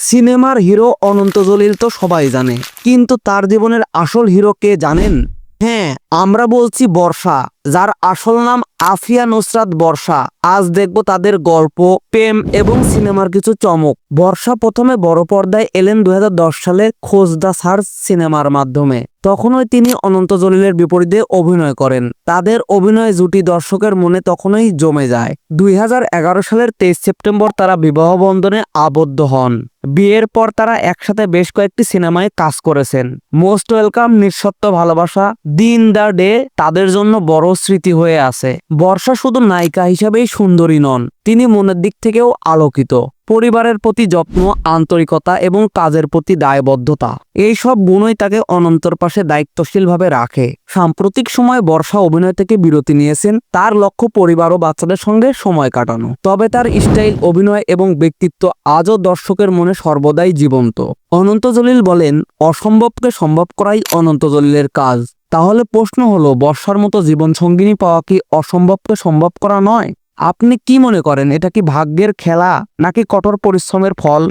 সিনেমার হিরো অনন্ত জলিল তো সবাই জানে। কিন্তু তার জীবনের আসল হিরো কে জানেন? হ্যাঁ আমরা বলছি বর্ষা। যার আসল নাম আফিয়া নুসরাত বর্ষা। আজ দেখব তাদের গল্প, প্রেম এবং সিনেমার কিছু চমক। বর্ষা প্রথমে বড় পর্দায় এলেন দুই হাজার দশ সালে খোঁজ দ্য সার্চ সিনেমার মাধ্যমে। তখনই তিনি অনন্ত জলিলের বিপরীতে অভিনয় করেন। তাদের অভিনয় জুটি দর্শকের মনে তখনই জমে যায়। দুই হাজার এগারো সালের তেইশ সেপ্টেম্বর তারা বিবাহ বন্ধনে আবদ্ধ হন। বিয়ের পর তারা একসাথে বেশ কয়েকটি সিনেমায় কাজ করেছেন। মোস্ট ওয়েলকাম নিঃসত্ব ভালোবাসা, দিন দ্য ডে, তাদের জন্য বড় স্মৃতি হয়ে আছে। বর্ষা শুধু নায়িকা হিসেবেই সুন্দরী নন, তিনি মনের দিক থেকেও আলোকিত। পরিবারের প্রতি যত্ন, আন্তরিকতা এবং কাজের প্রতি দায়বদ্ধতা, এই সব গুণই তাকে অনন্তর পাশে দায়িত্বশীলভাবে রাখে। সাম্প্রতিক সময়ে বর্ষা অভিনয় থেকে বিরতি নিয়েছেন, তার লক্ষ্য পরিবার ও বাচ্চাদের সঙ্গে সময় কাটানো। তবে তার স্টাইল, অভিনয় এবং ব্যক্তিত্ব আজও দর্শকের মনে সর্বদাই জীবন্ত। অনন্ত জলিল বলেন, অসম্ভবকে সম্ভব করাই অনন্ত জলিলের কাজ। তাহলে প্রশ্ন হলো, বর্ষার মতো জীবন সঙ্গিনী পাওয়া কি অসম্ভবকে সম্ভব করা নয়? আপনি কি মনে করেন, এটা কি ভাগ্যের খেলা নাকি কঠোর পরিশ্রমের ফল?